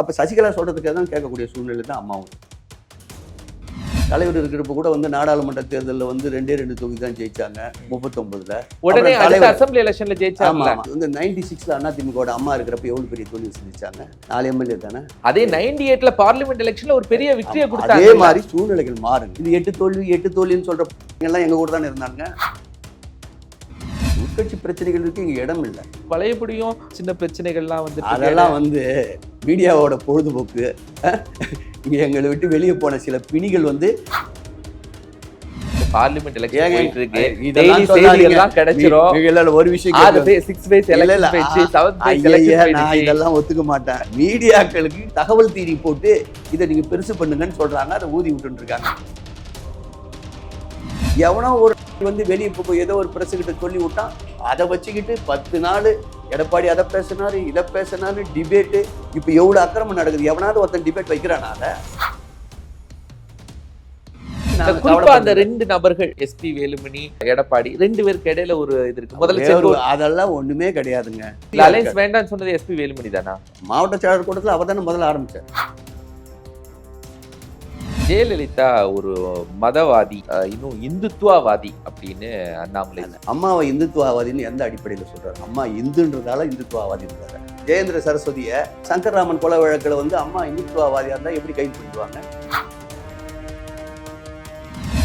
அப்போ சசிகலா சொல்கிறதுக்கு தான் கேட்கக்கூடிய சூழ்நிலை தான் அம்மாவும். தலைவர் இருக்கிறப்ப கூட வந்து நாடாளுமன்ற தேர்தலில் வந்து ரெண்டே ரெண்டு தொகுதி தான் ஜெயிச்சாங்க முப்பத்தொன்பதுல. உடனே அசம்பிளி எலெக்ஷன்ல ஜெயிச்சாங்க. வந்து நைன்டி சிக்ஸ்ல அதிமுக அம்மா இருக்கிறப்ப எவ்வளவு பெரிய தோல்வி சந்திச்சாங்க நாலு எம்எல்ஏ தானே? அதே நைன்டி எயிட்ல பார்லிமெண்ட் எலெக்ஷன்ல ஒரு பெரிய அதே கொடுத்தாங்க. மாதிரி சூழ்நிலைகள் மாறும் இது எட்டு தோல்வி எட்டு தோல்வின்னு சொல்ற எல்லாம் எங்க கூட தானே இருந்தாங்க. உட்கட்சி பிரச்சனைகளுக்கு இங்க இடம் இல்லை. பழையபடியும் சின்ன பிரச்சனைகள்லாம் வந்து அதெல்லாம் வந்து மீடியாவோட பொழுதுபோக்கு இங்க எங்களை விட்டு வெளியே போன சில பிணிகள் வந்து பார்லிமெண்ட் எலெக்ஷன் ஏங்க, போயிட்டு இருக்கு. இதெல்லாம் டெய்லி சொல்லாதீங்க. செய்திகள்லாம் கிடைச்சிரும். நீ- இல்ல, இல்ல, ஒரு விஷயம் ஆறு சிக்ஸ் எலெக்ஷன் நான் இதெல்லாம் ஒத்துக்க மாட்டேன். மீடியாக்களுக்கு தகவல் தீரி போட்டு இதை நீங்க பெருசு பண்ணுங்கன்னு சொல்றாங்க. அதை ஊதி எவனோ ஒரு வந்து வெளியே போய் ஏதோ ஒரு பிரஸ் கிட்ட சொல்லி விட்டான் அதை வச்சுக்கிட்டு பத்து நாள் எடப்பாடி அதை பேசினாரு இதை பேசினாரு டிபேட்டு இப்போ எவ்வளவு அக்கிரமம் நடக்குது? எவனாவது ஒருத்தன் டிபேட் வைக்கிறானா அதை? குறிப்பா அந்த. ரெண்டு நபர்கள் எஸ்பி வேலுமணி எடப்பாடி ரெண்டு பேருக்கு இடையில ஒரு இது இருக்கு. முதல்ல அதெல்லாம் ஒண்ணுமே கிடையாதுங்க. அலைன்ஸ் வேண்டாம்னு சொன்னது எஸ்பி வேலுமணி தானா? மாவட்ட செயலர் கூட்டத்தில் அவர் தானே முதல்ல ஆரம்பிச்சார். ஜெயலலிதா ஒரு மதவாதி இன்னும் இந்துத்துவவாதி அப்படின்னு அண்ணாமலை அம்மாவை இந்துத்துவவாதின்னு எந்த அடிப்படையில் சொல்றாரு? அம்மா இந்துன்றதால இந்துத்துவவாதின்றாரு ஜெயேந்திர சரஸ்வதிய சங்கர்ராமன் கொலை வழக்குல வந்து அம்மா இந்துத்துவவாதியா இருந்தா எப்படி கைது பண்ணிடுவாங்க?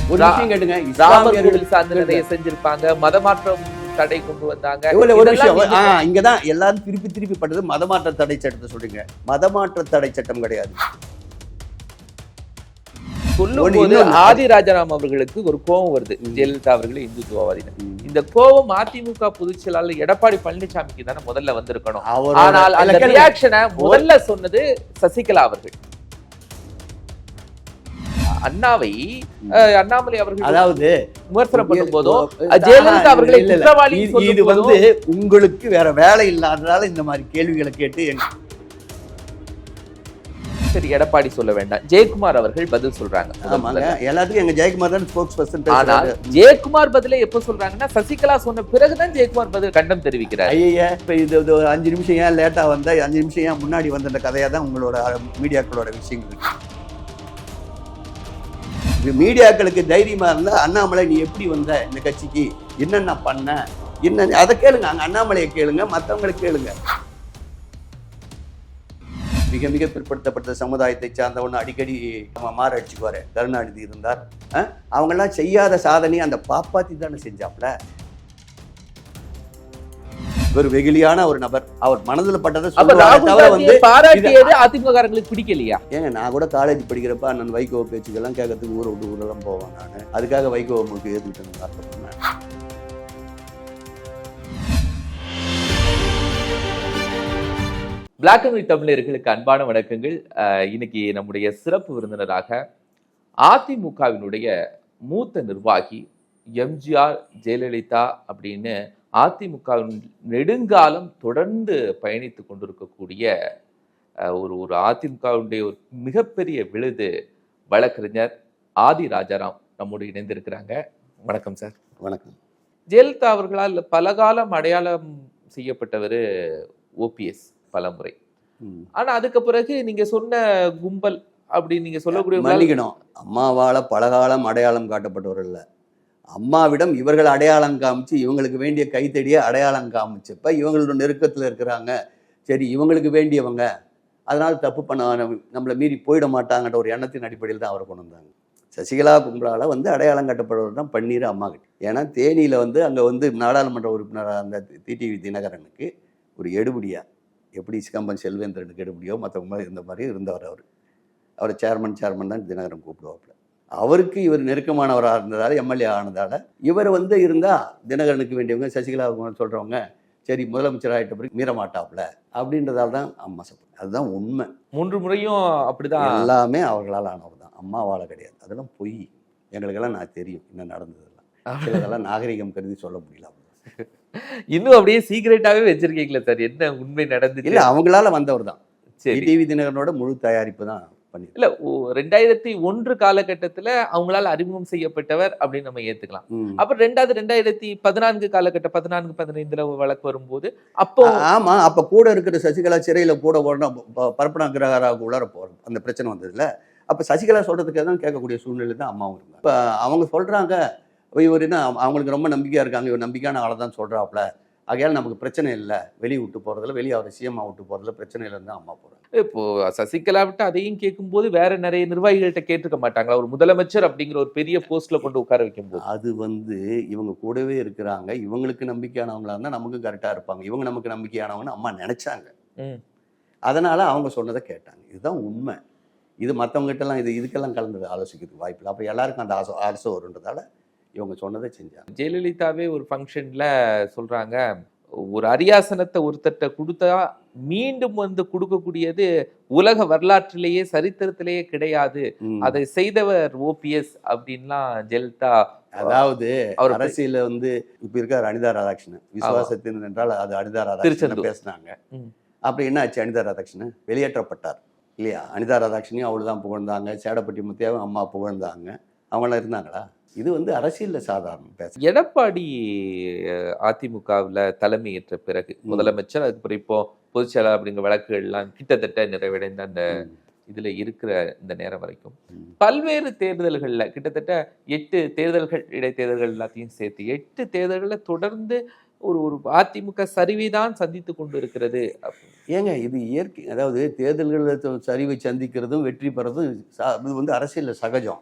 ஒரு விஷயம் கேட்டுங்க. இஸ்லாமியர்கள் சார்ந்து நிறைய செஞ்சிருப்பாங்க. மதமாற்றம் தடை கொண்டு வந்தாங்க. ஒரு விஷயம் ஆ, இங்கதான் எல்லாரும் திருப்பி திருப்பி பட்டது மதமாற்ற தடை சட்டத்தை சொல்றீங்க. மதமாற்ற தடை சட்டம் கிடையாது. சொல்லும் ஒண்ணு போது இன்னொன்னு. ஆதி ராஜாராம் அவர்களுக்கு ஒரு கோபம் வருது. ஜெயலலிதா அவர்களே இந்துத்துவவாதி இந்த கோபம் அதிமுக பொதுச் செயலாளர் எடப்பாடி பழனிசாமிக்கு தானே முதல்ல வந்திருக்கணும். ஆனால் அந்த. ரியாக்ஷனை முதல்ல சொன்னது சசிகலா அவர்கள். அண்ணாவை அண்ணாமலை அவர்கள் அதாவது விமர்சனம் பண்ணும் இப்போ- ஜெயலலிதா அவர்களை இது வந்து உங்களுக்கு வேற வேலை இல்லாததால இந்த மாதிரி கேள்விகளை கேட்டு சரி எடப்பாடி சொல்ல வேண்டாம். ஜெயக்குமார் அவர்கள் பதில் சொல்றாங்க. எல்லாத்துக்கும் எங்க ஜெயக்குமார் தான் ஸ்போக்ஸ் பர்சன் ஆனால் ஜெயக்குமார் பதிலே எப்ப சொல்றாங்கன்னா சசிகலா சொன்ன பிறகுதான் ஜெயக்குமார் பதில் கண்டம் தெரிவிக்கிறார். ஐயா இப்ப இது அஞ்சு நிமிஷம் ஏன் லேட்டா வந்தா? அஞ்சு நிமிஷம் ஏன் முன்னாடி வந்த அந்த கதையா தான் உங்களோட மீடியாக்களோட விஷயங்கள். மீடியாக்களுக்கு தைரியமா இருந்தா அண்ணாமலை நீ எப்படி வந்த இந்த கட்சிக்கு? என்னென்ன பண்ண? என்ன அதை கேளுங்க. அங்க அண்ணாமலையை கேளுங்க மத்தவங்களை கேளுங்க. மிக மிக பிற்படுத்தப்பட்ட சமுதாயத்தை சார்ந்தவன் அடிக்கடி மாரடிச்சுக்குவாரு. கருணாநிதி இருந்தார்? அவங்கெல்லாம் செய்யாத சாதனை அந்த பாப்பாத்தி தானே செஞ்சாப்ல ஒரு வெகுளியான ஒரு நபர். அவர் மனதுல பட்டதை தவிர வந்து காந்தியை பாராட்டியது அதிமுககாரங்களுக்கு பிடிக்கலையா? ஏங்க நான் கூட காலேஜ் படிக்கிறப்ப அண்ணன் வைகோ பேச்சுக்கெல்லாம் கேட்கறதுக்கு ஊரை விட்டு ஊரெல்லாம் போவேன் நான். அதுக்காக வைகோ உங்களுக்கு ஏற்றுக்கிட்டு வருத்தப்படுறேன் பிளாக் அண்ட் ஒயிட் தமிழர்களுக்கு அன்பான வணக்கங்கள். இன்னைக்கு நம்முடைய சிறப்பு விருந்தினராக அதிமுகவினுடைய மூத்த நிர்வாகி எம்ஜிஆர் ஜெயலலிதா அப்படின்னு அதிமுகவின் நெடுங்காலம் தொடர்ந்து பயணித்து கொண்டிருக்கக்கூடிய ஒரு ஒரு அதிமுகவினுடைய ஒரு மிகப்பெரிய விழுது வழக்கறிஞர் ஆதி ராஜாராம் நம்மோடு இணைந்திருக்கிறாங்க. வணக்கம் சார். வணக்கம். ஜெயலலிதா அவர்களால் பலகாலம் அடையாளம் செய்யப்பட்டவர் ஓபிஎஸ் பலமுறை. ஆனா அதுக்கு பிறகு நீங்க சொன்ன கும்பல் அப்படி நீங்க சொல்லக்கூடிய மன்னிக்கணும். அம்மாவால பலகாலம் அடையாளம் காட்டப்பட்டவர் இல்ல அம்மாவிடம் இவர்கள் அடையாளம் காமிச்சு இவங்களுக்கு வேண்டிய கைத்தடியை அடையாளம் காமிச்சப்ப இவங்களோட நெருக்கத்துல இருக்கிறாங்க. சரி இவங்களுக்கு வேண்டியவங்க. அதனால தப்பு பண்ண நம்மளை மீறி போயிட மாட்டாங்கன்ற ஒரு எண்ணத்தின் அடிப்படையில் தான் அவரை கொண்டு வந்தாங்க. சசிகலா கும்பலால வந்து அடையாளம் கட்டப்படுவர் தான் பன்னீர் அம்மா கிட்ட ஏன்னா தேனியில வந்து அங்க வந்து நாடாளுமன்ற உறுப்பினர் அந்த டிடிவி தினகரனுக்கு ஒரு எடுபடியா எப்படி சிகம்பன் செல்வேந்திரனுக்கு எடுபடியோ மற்றவங்க மாதிரி இருந்த மாதிரி இருந்தவர் அவர். அவரை சேர்மன் சேர்மன் தான் தினகரன் கூப்பிடுவாப்புல. அவருக்கு இவர் நெருக்கமானவராக இருந்ததால எம்எல்ஏ ஆனதால இவர் வந்து இருந்தா தினகரனுக்கு வேண்டியவங்க சசிகலா சொல்றவங்க சரி முதலமைச்சர் ஆகிட்ட பிறகு மீற மாட்டாப்புல அப்படின்றதால தான் அம்மா சப்போர்ட். அதுதான் உண்மை. மூன்று முறையும் அப்படிதான். எல்லாமே அவர்களால் ஆனவர் தான். அம்மாவால் கிடையாது. அதெல்லாம் பொய். எங்களுக்கெல்லாம் நான் தெரியும். என்ன நடந்ததெல்லாம். சிலதெல்லாம் நாகரிகம் கருதி சொல்ல முடியல. இன்னும் அப்படியே சீக்கிரட்டாவே வச்சிருக்கீங்களா சார் என்ன உண்மை நடந்துச்சு? இல்ல அவங்களால வந்தவர் தான். சரி. டிவி தினகரனோட முழு தயாரிப்பு தான் பண்ணி இல்ல ரெண்டாயிரத்தி ஒன்று காலகட்டத்துல அவங்களால அறிமுகம் செய்யப்பட்டவர் அப்படின்னு நம்ம ஏத்துக்கலாம். அப்புறம் ரெண்டாவது ரெண்டாயிரத்தி பதினான்கு காலகட்ட பதினான்கு பதினைந்துல வழக்கு வரும்போது அப்போ ஆமா அப்ப கூட இருக்கிற சசிகலா சிறையில கூட போடணும் பரப்பனா கிரகராவுக்கு உள்ளார போறோம் அந்த பிரச்சனை வந்ததுல. அப்ப சசிகலா சொல்றதுக்கு தான் கேட்கக்கூடிய சூழ்நிலை தான் அம்மாவும் இருந்தாங்க. இப்ப அவங்க சொல்றாங்க இவர் என்ன அவங்க- அவங்களுக்கு ரொம்ப நம்பிக்கையா இருக்காங்க. இவர் நம்பிக்கையான ஆளை தான் சொல்றாப்ல ஆகையால் நமக்கு பிரச்சனை இல்லை. வெளியே விட்டு போறதுல வெளியே அவர் சிஎம் விட்டு போறதுல பிரச்சனை இல்லைன்னு தான் அம்மா போறாங்க. இப்போ சசிகலா விட்டு அதையும் கேட்கும்போது வேற நிறைய நிர்வாகிகள்கிட்ட கேட்டிருக்க மாட்டாங்களா? ஒரு முதலமைச்சர் அப்படிங்கிற ஒரு பெரிய போஸ்ட்ல கொண்டு உட்கார வைக்கும் போது அது வந்து இவங்க கூடவே இருக்கிறாங்க. இவங்களுக்கு நம்பிக்கையானவங்களா இருந்தா நமக்கும் கரெக்டா இருப்பாங்க. இவங்க நமக்கு நம்பிக்கையானவங்கன்னு அம்மா நினைச்சாங்க. அதனால அவங்க சொன்னதை கேட்டாங்க. இதுதான் உண்மை. இது மற்றவங்ககிட்ட எல்லாம் இது இதுக்கெல்லாம் கலந்து ஆலோசிக்கிறதுக்கு வாய்ப்பு இல்லை. அப்போ எல்லாருக்கும் அந்த ஆசை ஆசை வருன்றதால இவங்க சொன்னதை செஞ்சாங்க. ஜெயலலிதாவே ஒரு ஃபங்க்ஷன்ல சொல்றாங்க ஒரு அரியாசனத்தை ஒருத்தட்ட கொடுத்தா மீண்டும் வந்து கொடுக்கக்கூடியது உலக வரலாற்றிலேயே சரித்திரத்திலேயே கிடையாது. அதை செய்தவர் ஓபிஎஸ் அப்படின்லாம் ஜெயலலிதா அதாவது அவர் அரசியல வந்து இப்ப இருக்கார் அனிதா ராதாகிருஷ்ணன் விசுவாசத்தின் என்றால் அது அனிதா ராதாகிருஷ்ணன். பேசினாங்க. அப்படி என்ன ஆச்சு அனிதா ராதாகிருஷ்ணன்? வெளியேற்றப்பட்டார். இல்லையா? அனிதா ராதாகிருஷ்ணனையும் அவள் தான் புகழ்ந்தாங்க சேடப்பட்டி முத்தியாவும் அம்மா புகழ்ந்தாங்க. அவங்களாம் இருந்தாங்களா? இது வந்து அரசியல்ல சாதாரணம் பேச எடப்பாடி அதிமுகவுல தலைமையேற்ற பிறகு. முதலமைச்சர் அதுக்கப்புறம் இப்போ பொதுச்செயலாளர் அப்படிங்கிற வழக்குகள்லாம் கிட்டத்தட்ட நிறைவடைந்த அந்த. இதுல இருக்கிற இந்த நேரம் வரைக்கும். பல்வேறு தேர்தல்கள்ல கிட்டத்தட்ட எட்டு தேர்தல்கள் இடைத்தேர்தல்கள் எல்லாத்தையும் சேர்த்து எட்டு தேர்தல்கள்ல தொடர்ந்து ஒரு ஒரு அதிமுக சரிவை தான் சந்தித்து கொண்டு இருக்கிறது ஏங்க இது இயற்கை அதாவது தேர்தல்களில் சரிவை சந்திக்கிறதும் வெற்றி பெறதும் இது வந்து அரசியலில் சகஜம்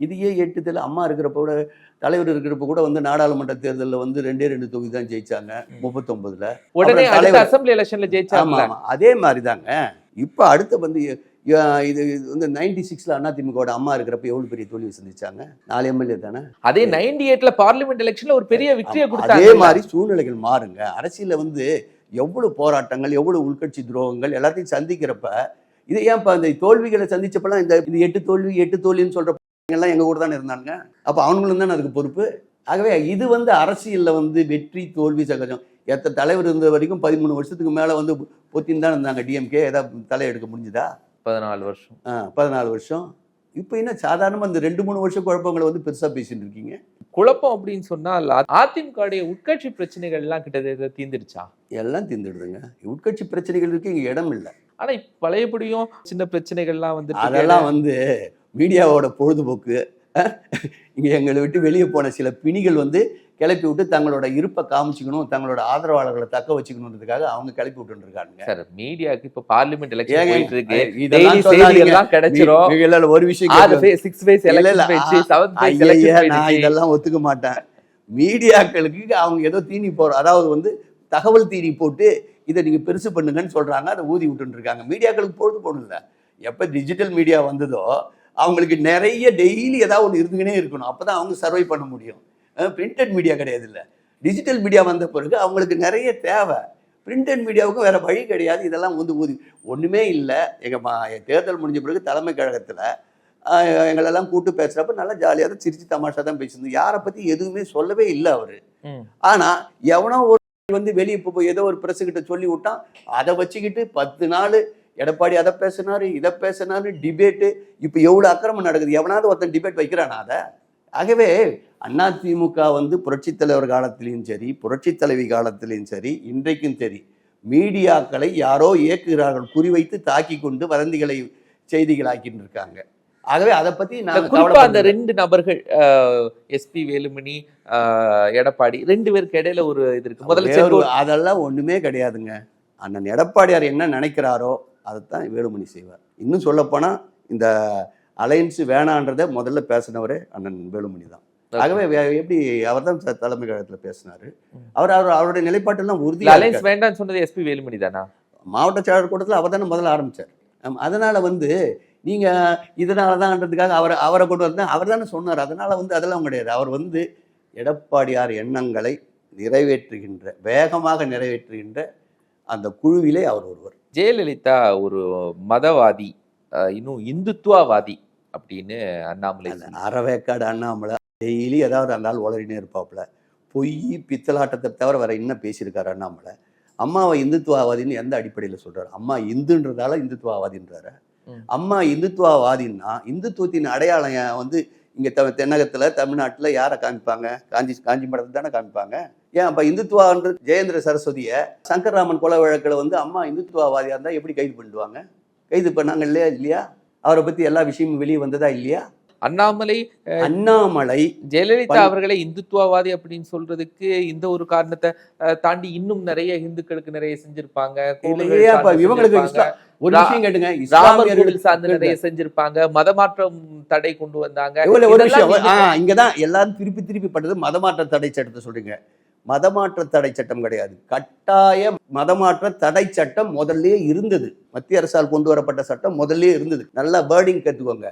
இது ஏன் எட்டு தேர்தல் அம்மா இருக்கிறப்ப கூட தலைவர் இருக்கிறப்ப கூட வந்து நாடாளுமன்ற தேர்தலில் வந்து ரெண்டே ரெண்டு தொகுதி தான் ஜெயிச்சாங்க முப்பத்தொன்பதுல உடனே அசெம்பிளி எலெக்ஷன்ல ஜெயிச்சாங்க ஆமா அதே மாதிரி தாங்க இப்போ அடுத்து வந்து இது வந்து நைன்டி சிக்ஸ்ல அதிமுகவோட அம்மா இருக்கிறப்ப எவ்வளவு பெரிய தோல்வி சந்திச்சாங்க? நாலு எம்எல்ஏ தானே? அதே நைன்டி எயிட்ல பார்லிமெண்ட் எலெக்ஷன்ல ஒரு பெரிய வெற்றியை ஆமா, அதே கொடுத்தாங்க மாதிரி சூழ்நிலைகள் மாறுங்க. அரசியல்ல வந்து எவ்வளவு போராட்டங்கள் எவ்வளவு உள்கட்சி துரோகங்கள் எல்லாத்தையும் சந்திக்கிறப்ப இது ஏன்ப்பா இந்த தோல்விகளை சந்திச்சப்பெல்லாம் இந்த எட்டு தோல்வி எட்டு தோல்வின்னு சொல்ற எல்லாம் எங்க கூட தானே இருந்தாங்க அப்ப அவங்களும் தானே அதுக்கு பொறுப்பு. ஆகவே இது வந்து அரசியல்ல வந்து வெற்றி தோல்வி சகஜம். எத்தனை தலைவர் இருந்த வரைக்கும் பதிமூணு வருஷத்துக்கு மேல வந்து பொத்தின்னு தான் இருந்தாங்க டிஎம்கே ஏதாவது தலையெடுக்க முடிஞ்சுதா? பதினாலு வருஷம். ஆ, பதினாலு வருஷம். இப்போ என்ன சாதாரணமா இந்த ரெண்டு மூணு வருஷ குழப்பங்களை வந்து பெருசா பேசிட்டு இருக்கீங்க? குழப்பம் அப்படின்னு சொன்னால் அதிமுக உட்கட்சி பிரச்சனைகள் எல்லாம் கிட்டத்தட்ட தீந்துடுச்சா எல்லாம் திந்துடுதுங்க உட்கட்சி பிரச்சனைகள் இருக்கு இங்க இடம் இல்லை. ஆனா இப்ப பழையபடியும் சின்ன பிரச்சனைகள்லாம் வந்து அதெல்லாம் வந்து மீடியாவோட பொழுதுபோக்கு இங்க எங்களை விட்டு வெளியே போன சில பிணிகள் வந்து கிளப்பி விட்டு தங்களோட இருப்பை காமிச்சுக்கணும் தங்களோட ஆதரவாளர்களை தக்க வச்சுக்கணுன்றதுக்காக அவங்க கிளப்பி விட்டுட்டு இருக்காங்க சார் மீடியாக்கு இப்ப பார்லிமெண்ட் எலெக்ஷன் போயிட்டு இருக்கு. இதெல்லாம். செய்திகள்லாம் கிடைச்சிரும். இல்ல, ஒரு விஷயம் ஆறு சிக்ஸ் ஃபேஸ் எலெக்ஷன் போயிடுச்சு. செவன்த் ஃபேஸ் ஐயையே, எலெக்ஷன் நான் இதெல்லாம் ஒத்துக்க மாட்டேன். மீடியாக்களுக்கு அவங்க ஏதோ தீனி போறோம். அதாவது வந்து தகவல் தீனி போட்டு இதை நீங்க பெருசு பண்ணுங்கன்னு சொல்றாங்க. அதை ஊதி விட்டுட்டு இருக்காங்க. மீடியாக்களுக்கு பொழுது போடல எப்ப டிஜிட்டல் மீடியா வந்ததோ அவங்களுக்கு நிறைய டெய்லி ஏதாவது ஒன்று இருந்துக்கினே இருக்கணும். அப்பதான் அவங்க சர்வை பண்ண முடியும். பிரிண்டட் மீடியா கிடையாது இல்ல. டிஜிட்டல் மீடியா வந்த பிறகு அவங்களுக்கு நிறைய தேவை. பிரிண்டட் மீடியாவுக்கும் வேற வழி கிடையாது. இதெல்லாம் வந்து ஊதி. ஒண்ணுமே இல்லை. எங்க மா- தேர்தல் முடிஞ்ச பிறகு தலைமை கழகத்துல எங்களெல்லாம் கூட்டு பேசுறப்ப நல்லா ஜாலியாக தான் சிரிச்சு தமாஷா தான் பேசியிருந்தோம். யாரை பத்தி எதுவுமே சொல்லவே இல்லை அவரு. ம். ஆனா எவனோ ஒரு வந்து வெளியே இப்போ ஏதோ ஒரு பிரஸ் கிட்ட சொல்லி விட்டான். அதை வச்சுக்கிட்டு பத்து நாள் எடப்பாடி அதை பேசினாரு இதை பேசினாரு டிபேட்டு இப்போ எவ்வளவு அக்கிரமம் நடக்குது? எவனாவது ஒருத்தன் டிபேட் வைக்கிறானா அதை? ஆகவே அதிமுக வந்து புரட்சித் தலைவர் காலத்திலையும் சரி புரட்சித் தலைவி காலத்திலையும் சரி இன்றைக்கும் சரி மீடியாக்களை யாரோ இயக்குகிறார்கள் குறிவைத்து தாக்கி கொண்டு வதந்திகளை செய்திகளாக்கிட்டு இருக்காங்க. ஆகவே அதை பத்தி குறிப்பா அந்த ரெண்டு நபர்கள் எஸ்பி வேலுமணி ஆஹ், எடப்பாடி ரெண்டு பேருக்கு இடையில ஒரு இது இருக்கு. முதல்ல அதெல்லாம் ஒண்ணுமே கிடையாதுங்க. அண்ணன் எடப்பாடியார் என்ன நினைக்கிறாரோ அதைத்தான் வேலுமணி செய்வார். இன்னும் சொல்லப்போனா இந்த அலையன்ஸ் வேணான்றதை முதல்ல பேசினவரே அண்ணன் வேலுமணி தான். ஆகவே எப்படி அவர் தான் தலைமை கழகத்துல பேசினாரு. அவர் அவர் அவருடைய நிலைப்பாட்டெல்லாம் உறுதியா அலைன்ஸ். வேண்டாம்னு சொன்னது எஸ்பி வேலுமணி தானா? மாவட்ட செயலர் கூட்டத்தில் அவர் தானே முதல்ல ஆரம்பிச்சார். ஆமா, அதனால வந்து நீங்க இதனால தான்ன்றதுக்காக அவரை அவரை கொண்டு வந்தா அவர் தானே சொன்னார். அதனால வந்து அதெல்லாம் கிடையாது. அவர் வந்து எடப்பாடியார் எண்ணங்களை நிறைவேற்றுகின்ற வேகமாக நிறைவேற்றுகின்ற அந்த குழுவிலே அவர் ஒருவர். ஜெயலலிதா ஒரு மதவாதி இன்னும் இந்துத்துவவாதி அப்படின்னு அண்ணாமலை. அறவேக்காடு அண்ணாமலை டெய்லி ஏதாவது அந்த ஆள் உளறினே இருப்பாப்புல. பொய் பித்தலாட்டத்தை தவிர வேற என்ன பேசியிருக்காரு அண்ணாமலை? அம்மாவை இந்துத்துவவாதின்னு எந்த அடிப்படையில் சொல்றாரு? அம்மா இந்துன்றதால இந்துத்துவவாதின்றாரு. அம்மா இந்துத்துவவாதின்னா இந்துத்துவத்தின் அடையாளம் வந்து இங்க த தென்னகத்துல தமிழ்நாட்டுல யாரை காமிப்பாங்க? காஞ்சி காஞ்சி மடத்தை தானே காமிப்பாங்க? ஏன் அப்ப இந்துத்துவான்ற ஜெயேந்திர சரஸ்வதிய சங்கர்ராமன் கொலை வழக்குல வந்து அம்மா இந்துத்துவவாதியா இருந்தா எப்படி கைது பண்ணுவாங்க கைது பண்ணாங்க இல்லையா இல்லையா? அவரை பத்தி எல்லா விஷயமும் வெளியே வந்ததா இல்லையா? அண்ணாமலை அண்ணாமலை ஜெயலலிதா அவர்களை இந்துத்துவவாதி அப்படின்னு சொல்றதுக்கு இந்த ஒரு காரணத்தை தாண்டி இன்னும் நிறைய இந்துக்களுக்கு நிறைய செஞ்சிருப்பாங்க இவங்களுக்கு. ஒரு விஷயம் கேட்டுங்க கோவில் சார்ந்து நிறைய செஞ்சிருப்பாங்க மதமாற்றம் தடை கொண்டு வந்தாங்க. இங்கதான் எல்லாரும் திருப்பி திருப்பி பட்டது மதமாற்ற தடை சட்டத்தை சொல்றீங்க. மதமாற்ற தடை சட்டம் கிடையாது. கட்டாய மதமாற்ற தடை சட்டம் முதல்லயே இருந்தது. மத்திய அரசால் கொண்டு வரப்பட்ட சட்டம் முதல்லயே இருந்தது. நல்லா பேர்டிங் கத்துக்கோங்க.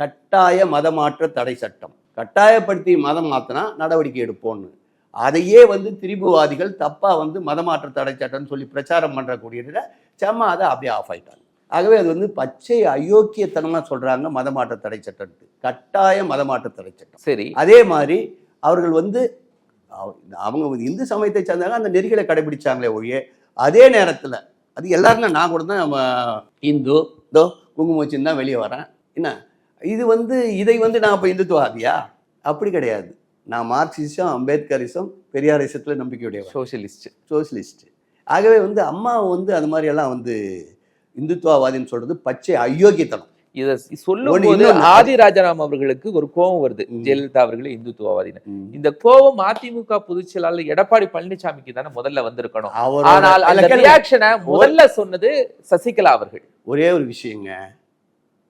கட்டாய மதமாற்ற தடை சட்டம். கட்டாயப்படுத்தி மதம் மாத்தினா நடவடிக்கை எடுப்போம்னு. அதையே வந்து திரிபுவாதிகள் தப்பா வந்து மதமாற்ற தடை சட்டம்னு சொல்லி பிரச்சாரம் பண்றக்கூடியதுல செம்ம அதை அப்படியே ஆஃப் ஆயிட்டாங்க. ஆகவே அது வந்து பச்சை அயோக்கியத்தனமா சொல்றாங்க மதமாற்ற தடை சட்டம்ட்டு கட்டாய மதமாற்ற தடை சட்டம். சரி. அதே மாதிரி அவர்கள் வந்து அவங்க இந்து சமயத்தை சேர்ந்தாங்க அந்த நெறிகளை கடைபிடிச்சாங்களே ஒழிய அதே நேரத்தில் அது எல்லாரும் நான் கூட தான் நம்ம இந்து தோ குங்குமம் வச்சுன்னு தான் வெளியே வரேன். என்ன? இது வந்து இதை வந்து நான் இப்போ இந்துத்துவாதியா அப்படி கிடையாது. நான் மார்க்சிசம் அம்பேத்கரிசம் பெரியாரிசத்தில் நம்பிக்கையுடையவன் சோசியலிஸ்ட் சோசியலிஸ்ட் ஆகவே வந்து அம்மா வந்து அது மாதிரி எல்லாம் வந்து இந்துத்துவவாதின்னு சொல்றது பச்சை அயோக்கியத்தனம். இத சொல்லும் போது இன்னொன்னு. ஆதி ராஜாராம் அவர்களுக்கு ஒரு கோபம் வருது. ஜெயலலிதா அவர்களே இந்துத்துவவாதின்னு இந்த கோபம் அதிமுக பொதுச் செயலாளர் எடப்பாடி பழனிசாமிக்கு தானே முதல்ல வந்திருக்கணும் ஆனால் அந்த. ரியாக்ஷனை முதல்ல சொன்னது சசிகலா அவர்கள் ஒரே ஒரு விஷயங்க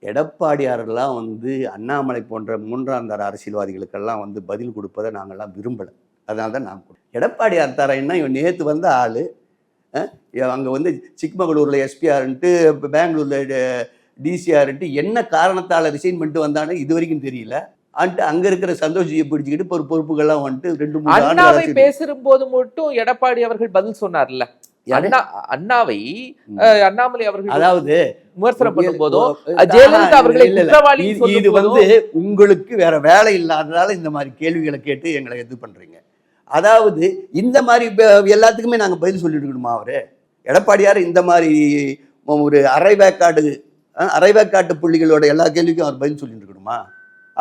எடப்பாடியாரெல்லாம் வந்து அண்ணாமலை போன்ற மூன்றாம் தர அரசியல்வாதிகளுக்கெல்லாம் வந்து பதில் கொடுப்பதை நாங்கள்லாம் விரும்பலை அதனால தான் நான். எடப்பாடியார் தரேன்னா இவன் நேற்று வந்த ஆள் அங்கே வந்து சிக்மகளூரில் எஸ்பிஆர்ன்ட்டு பெங்களூரில் டிசிஆர்ன்ட்டு என்ன காரணத்தால் ரிசைன் பண்ணிட்டு வந்தானு இது வரைக்கும் தெரியல. அன்ட்டு அங்கே இருக்கிற சந்தோஷியை பிடிச்சிக்கிட்டு ஒரு பொறுப்புகள்லாம் வந்துட்டு ரெண்டு மூணு அண்ணாவை பேசும் போது மட்டும் எடப்பாடி அவர்கள் பதில் சொன்னார்ல. அண்ணாவை அண்ணாமலை அவர்கள் அதாவது விமர்சனம் பண்ணும் போதும் ஜெயலலிதா அவர்களை. குற்றவாளி இது- வந்து உங்களுக்கு வேற வேலை இல்லாததால இந்த மாதிரி கேள்விகளை கேட்டு எங்களை இது பண்றீங்க. அதாவது இந்த மாதிரி எல்லாத்துக்குமே நாங்க பதில் சொல்லிட்டு இருக்கணுமா அவரு? எடப்பாடியார் இந்த மாதிரி ஒரு அரைவேக்காடு அஹ், அரைவேக்காட்டு புள்ளிகளோட எல்லா கேள்விக்கும் அவர் பதில் சொல்லிட்டு இருக்கணுமா?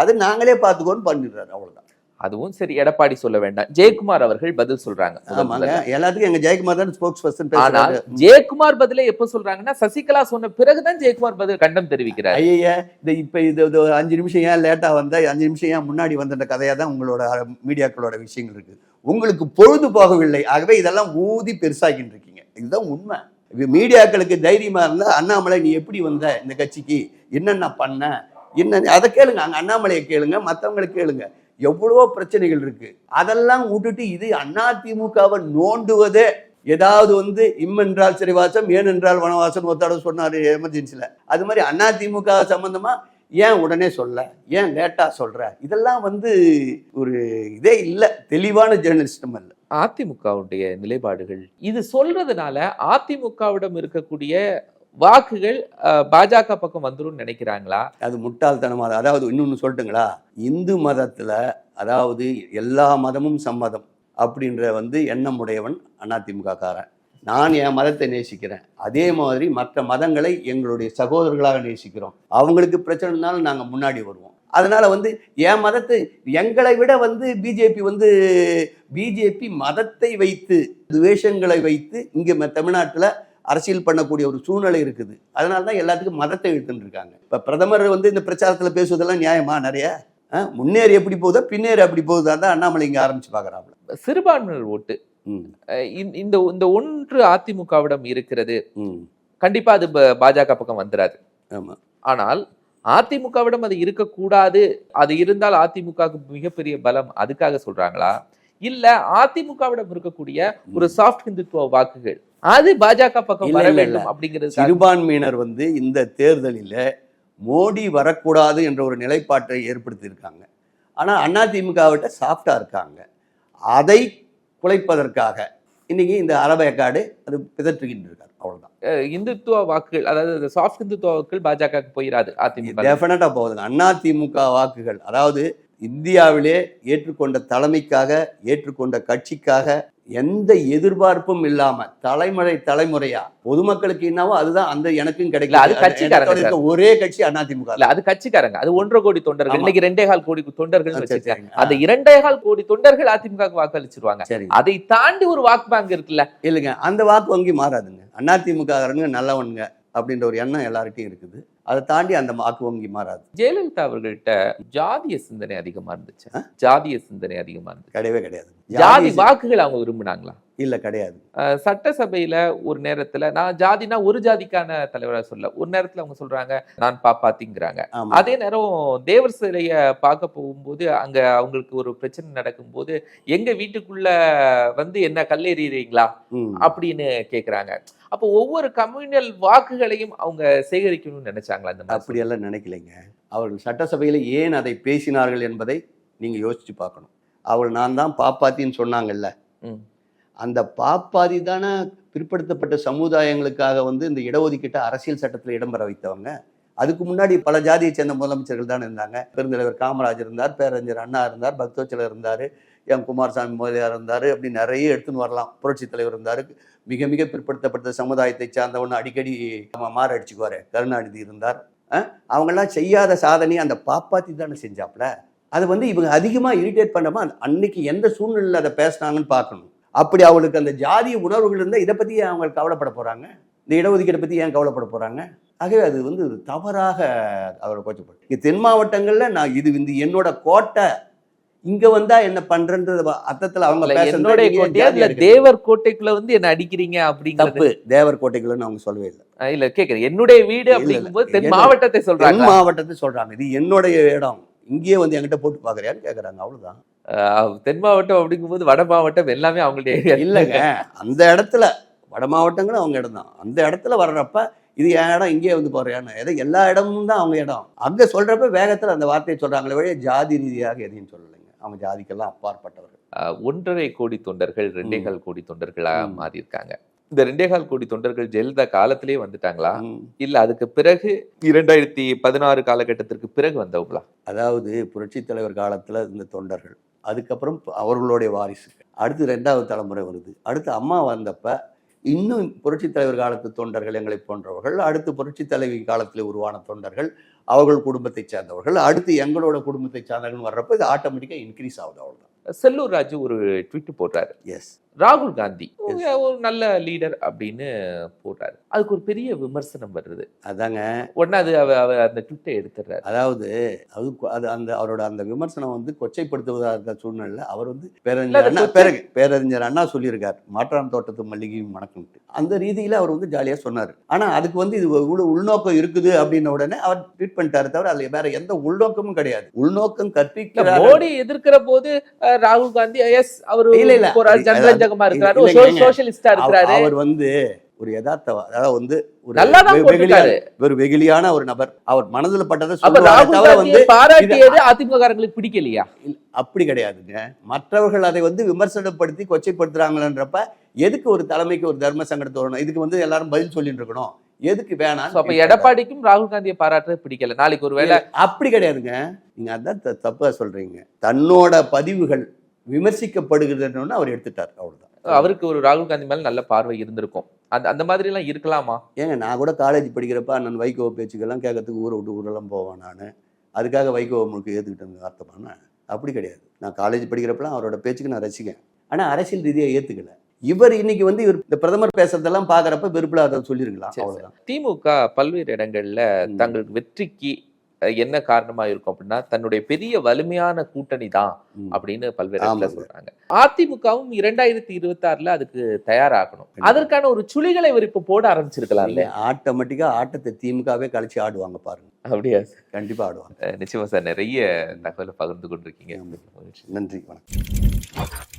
அது நாங்களே பார்த்துக்கோன்னு பண்ணிடுறாரு அவ்வளவுதான். அதுவும் சரி எடப்பாடி சொல்ல வேண்டாம். ஜெயக்குமார் அவர்கள் பதில் சொல்றாங்க. ஆமாங்க. எல்லாத்துக்கும் எங்க ஜெயக்குமார் தான் ஸ்போக்ஸ் பர்சன் ஆனால் ஜெயக்குமார் பதில எப்ப சொல்றாங்கன்னா சசிகலா சொன்ன பிறகுதான் ஜெயக்குமார் பதில் கண்டம் தெரிவிக்கிறார். ஐயா இந்த இப்போ இது அஞ்சு நிமிஷம் ஏன் லேட்டாக வந்த அஞ்சு நிமிஷம் ஏன் முன்னாடி வந்த கதையாக தான் உங்களோட மீடியாக்களோட விஷயங்கள் இருக்குது உங்களுக்கு பொழுது போகவில்லை. ஆகவே இதெல்லாம் ஊதி பெருசாக்கிட்டு இருக்கீங்க. இதுதான் உண்மை. மீடியாக்களுக்கு தைரியமாக இருந்தால் அண்ணாமலை நீ எப்படி வந்த இந்த கட்சிக்கு? என்னென்ன பண்ண? என்ன அதை கேளுங்க. அங்கே அண்ணாமலையை கேளுங்க மற்றவங்களை கேளுங்க. எவ்வளவோ பிரச்சனைகள் இருக்கு. அதெல்லாம் விட்டுட்டு இது அதிமுகவை நோண்டுவதே ஏதாவது வந்து இம்மென்றால் சிறைவாசம் ஏனென்றால் வனவாசம் ஒத்தாட சொன்னார் எமர்ஜென்சியில் அது மாதிரி அதிமுக சம்மந்தமாக ஏன் உடனே சொல்ல? ஏன் லேட்டாக சொல்கிற இதெல்லாம் வந்து ஒரு இதே இல்லை. தெளிவான ஜேர்னலிஸ்டம் இல்லை. அதிமுகவுடைய நிலைப்பாடுகள். இது சொல்றதுனால அதிமுகவிடம் இருக்கக்கூடிய வாக்குகள் பாஜக பக்கம் வந்துடும் நினைக்கிறாங்களா? அது முட்டாள்தனமாக அதாவது இன்னொன்று சொல்லட்டுங்களா? இந்து மதத்தில் அதாவது எல்லா மதமும் சம்மதம் அப்படின்ற வந்து எண்ணம் உடையவன் அதிமுக காரன் நான் என் மதத்தை நேசிக்கிறேன். அதே மாதிரி மற்ற மதங்களை எங்களுடைய சகோதரர்களாக நேசிக்கிறோம். அவங்களுக்கு பிரச்சனைனாலும் நாங்கள் முன்னாடி வருவோம். அதனால வந்து என் மதத்தை எங்களை விட வந்து பிஜேபி வந்து பிஜேபி மதத்தை வைத்து துவேஷங்களை வைத்து இங்கே தமிழ்நாட்டில் அரசியல் பண்ணக்கூடிய ஒரு சூழ்நிலை இருக்குது. அதனால தான் எல்லாத்துக்கும் மதத்தை இழுத்துட்டு இருக்காங்க. இப்போ பிரதமர் வந்து இந்த பிரச்சாரத்தில் பேசுவதெல்லாம் நியாயமா நிறைய? முன்னேறி எப்படி போகுதோ பின்னேறி அப்படி போகுதா தான் அண்ணாமலை இங்கே ஆரம்பிச்சு பார்க்குறாப்புல. சிறுபான்மையினர் ஓட்டு. இந்த- இந்த ஒன்று அதிமுகவிடம் இருக்கிறது. ம். கண்டிப்பா அது பாஜக பக்கம் வந்துராது. ஆமாம் ஆனால் அதிமுகவிடம் அது இருக்கக்கூடாது. அது இருந்தால் அதிமுகவுக்கு மிகப்பெரிய பலம் அதுக்காக சொல்றாங்களா? இல்ல அதிமுகவிடம் இருக்கக்கூடிய ஒரு சாஃப்ட் ஹிந்துத்துவ வாக்குகள் அது பாஜக பக்கம் வர வேண்டும் அப்படிங்கிறது சிறுபான்மையினர் வந்து இந்த தேர்தலில் மோடி வரக்கூடாது என்ற ஒரு நிலைப்பாட்டை ஏற்படுத்தியிருக்காங்க. ஆனால் அதிமுகவிட்ட சாஃப்டாக இருக்காங்க. அதை குலைப்பதற்காக இன்னைக்கு இந்த அரபேக்காடு அது பிதற்றுகிட்டு இருக்காரு. அவ்வளவுதான். இந்துத்துவ வாக்குகள் அதாவது சாஃப்ட் இந்துத்துவ வாக்குகள் பாஜக போயிராது அதிமுக டெஃபினட்டா போகுதுங்க. அதிமுக வாக்குகள் அதாவது இந்தியாவிலே ஏற்றுக்கொண்ட தலைமைக்காக ஏற்றுக்கொண்ட கட்சிக்காக எந்த எதிர்பார்ப்பும் இல்லாம தலைமுறை தலைமுறையா பொதுமக்களுக்கு என்னவோ அதுதான் அந்த எனக்கும் கிடைக்கல அது கட்சிக்காரங்க ஒரே கட்சி அதிமுக அது கட்சிக்காரங்க. அது ஒன்றரை கோடி தொண்டர்கள். இன்னைக்கு ரெண்டே கால் கோடி தொண்டர்கள் சரி, வச்சிருக்காங்க. அந்த இரண்டே கால் கோடி தொண்டர்கள் அதிமுக வாக்களிச்சிருவாங்க. சரி. அதை தாண்டி ஒரு வாக்கு பேங்க் இருக்குல்ல. இல்லைங்க அந்த வாக்கு வங்கி மாறாதுங்க. அதிமுககாரங்க நல்லவனுங்க அப்படின்ற ஒரு எண்ணம் எல்லார்கிட்டையும் இருக்குது. அதை தாண்டி அந்த வாக்கு வங்கி மாறாது. ஜெயலலிதா அவர்கள்ட்ட ஜாதிய சிந்தனை அதிகமா இருந்துச்சு. ஜாதிய சிந்தனை அதிகமா இருந்துச்சு. கிடையவே கிடையாது. ஜாதி வாக்குகள் அவங்க விரும்பினாங்களா? இல்ல கிடையாது. சட்டசபையில ஒரு நேரத்துல நான் ஜாதினா ஒரு ஜாதிக்கான தலைவரா சொல்ல ஒரு நேரத்துல அவங்க சொல்றாங்க நான் பாப்பாத்திங்கிறாங்க. அதே நேரம் தேவர் சிலைய பார்க்க போகும்போது அங்க அவங்களுக்கு ஒரு பிரச்சனை நடக்கும்போது எங்க வீட்டுக்குள்ள வந்து என்ன கல்லெறிறீங்களா ம். அப்படின்னு கேக்குறாங்க. அப்போ ஒவ்வொரு கம்யூனல் வாக்குகளையும் அவங்க சேகரிக்கணும்னு நினைச்சாங்களா மாதிரி அப்படியெல்லாம் நினைக்கலைங்க. அவர்கள் சட்டசபையில் ஏன் அதை பேசினார்கள் என்பதை நீங்க யோசிச்சு பார்க்கணும். அவள் நான் தான் பாப்பாத்தின்னு சொன்னாங்கல்ல. அந்த பாப்பாதி தானே பிற்படுத்தப்பட்ட சமுதாயங்களுக்காக வந்து இந்த இடஒதுக்கீட்டை அரசியல் சட்டத்தில் இடம்பெற வைத்தவங்க. அதுக்கு முன்னாடி பல ஜாதியை சேர்ந்த முதலமைச்சர்கள் தான் இருந்தாங்க. பெருந்தலைவர் காமராஜர் இருந்தார் பேரறிஞர் அண்ணா இருந்தார் பக்தோச்சலர் இருந்தார். எம் குமாரசாமி முதலியார் இருந்தார் அப்படி நிறைய எடுத்துன்னு வரலாம். புரட்சி தலைவர் இருந்தார். மிக மிக பிற்படுத்தப்பட்ட சமுதாயத்தை சார்ந்தவன் அடிக்கடி நம்ம மாரடிச்சுக்குவார். கருணாநிதி இருந்தார். அவங்கெல்லாம் செய்யாத சாதனை அந்த பாப்பாத்தி தானே செஞ்சாப்ல அது வந்து இவங்க அதிகமாக இரிட்டேட் பண்ணமா அந்த- அன்னைக்கு எந்த சூழ்நிலையில் அதை பேசுனாங்கன்னு பார்க்கணும். அப்படி அவளுக்கு அந்த ஜாதிய உணர்வுகள் இருந்தால் இதை பற்றி அவங்க கவலைப்பட போகிறாங்க இந்த இடஒதுக்கீட்டை பற்றி ஏன் கவலைப்பட போகிறாங்க ஆகவே அது வந்து தவறாக அவரை கோச்சப்படும் தென் மாவட்டங்களில் நான் இது இந்த என்னோட கோட்டை இங்கே வந்தா என்ன பண்றன்றது அர்த்தத்தில் அவங்க என்னுடைய கோட்டையா இல்ல. தேவர் கோட்டைக்குள்ள வந்து என்ன அடிக்கிறீங்க அப்படிங்கிறது? தப்பு. தேவர் கோட்டைக்குள்ளன்னு அவங்க சொல்லவே இல்லை. இல்ல கேக்குறேன். என்னுடைய வீடு இல்ல, அப்படிங்கும்போது தென் மாவட்டத்தை தென் சொல்றாங்க மாவட்டத்தை சொல்றாங்க. இது என்னுடைய இடம். இங்கேயே வந்து என்கிட்ட போட்டு பார்க்கறியான்னு கேட்குறாங்க அவ்வளவுதான். தென் மாவட்டம் அப்படிங்கும்போது வட மாவட்டம் எல்லாமே அவங்களுடைய ஏரியா இல்லைங்க. அந்த இடத்துல வட மாவட்டங்களும் அவங்க இடம் தான். அந்த இடத்துல வர்றப்ப இது என் இடம் இங்கேயே வந்து போறியான்னு. எதை எல்லா இடமும் தான் அவங்க இடம். அங்க சொல்றப்ப வேகத்துல அந்த வார்த்தையை சொல்றாங்களே வழிய ஜாதி ரீதியாக எதையும் சொல்லலைங்க. அவங்க ஜாதிக்கெல்லாம் அப்பாற்பட்டவர்கள். ஒன்றரை கோடி தொண்டர்கள் ரெண்டே ம். கால் கோடி தொண்டர்களா ம். மாறி இருக்காங்க இந்த ரெண்டே கால் கோடி தொண்டர்கள் ஜெயலலிதா காலத்திலேயே வந்துட்டாங்களா. இல்ல அதுக்கு பிறகு இரண்டாயிரத்தி பதினாறு காலகட்டத்திற்கு பிறகு வந்தவங்களா? அதாவது புரட்சித் தலைவர் காலத்துல இருந்த தொண்டர்கள். அதுக்கப்புறம் அவர்களுடைய வாரிசுகள். அடுத்து ரெண்டாவது தலைமுறை வருது. அடுத்து அம்மா வந்தப்ப இன்னும் புரட்சித் தலைவர் காலத்து தொண்டர்கள் எங்களை போன்றவர்கள் அடுத்து புரட்சித் தலைவி காலத்தில் உருவான தொண்டர்கள் அவர்கள் குடும்பத்தை சேர்ந்தவர்கள் அடுத்து எங்களோட குடும்பத்தை சார்ந்தவர்கள் வர்றப்ப இது ஆட்டோமேட்டிக்காக இன்க்ரீஸ் ஆகுது அவ்வளோதான் செல்லூர் ராஜு ஒரு ட்வீட் போடுறாரு எஸ் ராகுல் காந்தி ஒரு நல்ல லீடர் அப்படின்னு போடுறாரு அதுக்கு ஒரு பெரிய விமர்சனம் வருது. அதாங்க. உடனே அது அவ அவ அந்த ட்விட்டை எடுத்துடுறாரு. அதாவது அது அது அந்த அவரோட அந்த விமர்சனம் வந்து கொச்சைப்படுத்துவதாக இருக்க சூழ்நிலையில் அவர் வந்து பேரறிஞர் அண்ணா பேரறிஞர் அண்ணா சொல்லியிருக்கார். மாற்றான் தோட்டத்து மல்லிகையும் வணக்கம்ட்டு. அந்த ரீதியில் அவர் வந்து ஜாலியாக சொன்னார். ஆனால் அதுக்கு வந்து இது இவ்வளோ உள்நோக்கம் இருக்குது அப்படின்ன உடனே அவர் ட்வீட் பண்ணிட்டாரு தவிர அதில் வேற எந்த உள்நோக்கமும் கிடையாது. உள்நோக்கம் இல்ல கற்பிக்கிறார். மோடி எதிர்க்கிற போது ராகுல் காந்தி எஸ் அவரு இல்ல, இல்ல. ஜனரஞ்சகமா இருக்கிறாரு. சோசியலிஸ்டா இருக்கிறாரு. அவர் வந்து ஒரு யதார்த்த அதாவது வந்து ஒரு. வெகுளியான- ஒரு வெகுளியான ஒரு நபர். அவர் மனதில் பட்டதை வந்து பாராட்டியது அதிமுக காரங்களுக்கு பிடிக்கலையா அப்படி கிடையாதுங்க. மற்றவர்கள் அதை வந்து விமர்சனப்படுத்தி கொச்சைப்படுத்துறாங்களன்றப்ப எதுக்கு ஒரு தலைமைக்கு ஒரு தர்ம சங்கடத்தை வரணும்? இதுக்கு வந்து எல்லாரும் பதில் சொல்லிட்டு இருக்கணும். எதுக்கு வேணாம் அப்ப எடப்பாடிக்கும் ராகுல் காந்தியை பாராட்டுறது பிடிக்கல. நாளைக்கு ஒரு வேளை அப்படி கிடையாதுங்க. நீங்க அதான் தப்பா சொல்றீங்க. தன்னோட பதிவுகள் விமர்சிக்கப்படுகிறதுன்னு அவர் எடுத்துட்டார் அவ்வளவுதான். அவருக்கு ஒரு ராகுல் காந்தி மேல நல்ல பார்வை இருந்திருக்கும். அந்த அந்த மாதிரி எல்லாம் இருக்கலாமா? ஏங்க நான் கூட காலேஜ் படிக்கிறப்ப அண்ணன் வைகோ பேச்சுக்கெல்லாம் கேட்கறதுக்கு ஊரை விட்டு ஊரெல்லாம் போவேன் நான். அதுக்காக வைகோ உங்களுக்கு ஏற்றுக்கிட்டு அர்த்தமான அப்படி கிடையாது. நான் காலேஜ் படிக்கிறப்பலாம் அவரோட பேச்சுக்கு நான் ரசிக்கேன் ஆனால் அரசியல் ரீதியாக ஏற்றுக்கல இவர் இன்னைக்கு வந்து இவர் இந்த பிரதமர் பேசுறதெல்லாம் பார்க்குறப்ப வெறுப்பில் அதை சொல்லியிருக்கலாம் அவ்வளோதான் திமுக பல்வேறு இடங்கள்ல. தங்களுக்கு வெற்றிக்கு என்ன காரணமா இருக்கும் அப்படின்னா தன்னுடைய பெரிய வலிமையான கூட்டணி தான். அப்படின்னு பல்வேறு. சொல்றாங்க. அதிமுகவும் இரண்டாயிரத்தி இருபத்தி ஆறுல அதுக்கு தயாராகணும். கண்டிப்பா. அதற்கான ஒரு சுழிகளை இவர் இப்ப போட ஆரம்பிச்சிருக்கலாம்ல? ஆட்டோமேட்டிக்காக ஆட்டத்தை திமுகவே கழிச்சு ஆடுவாங்க பாருங்க. அப்படியா? கண்டிப்பாக ஆடுவாங்க. நிச்சயமா சார் நிறைய தகவலை பகிர்ந்து கொண்டிருக்கீங்க. நன்றி வணக்கம்.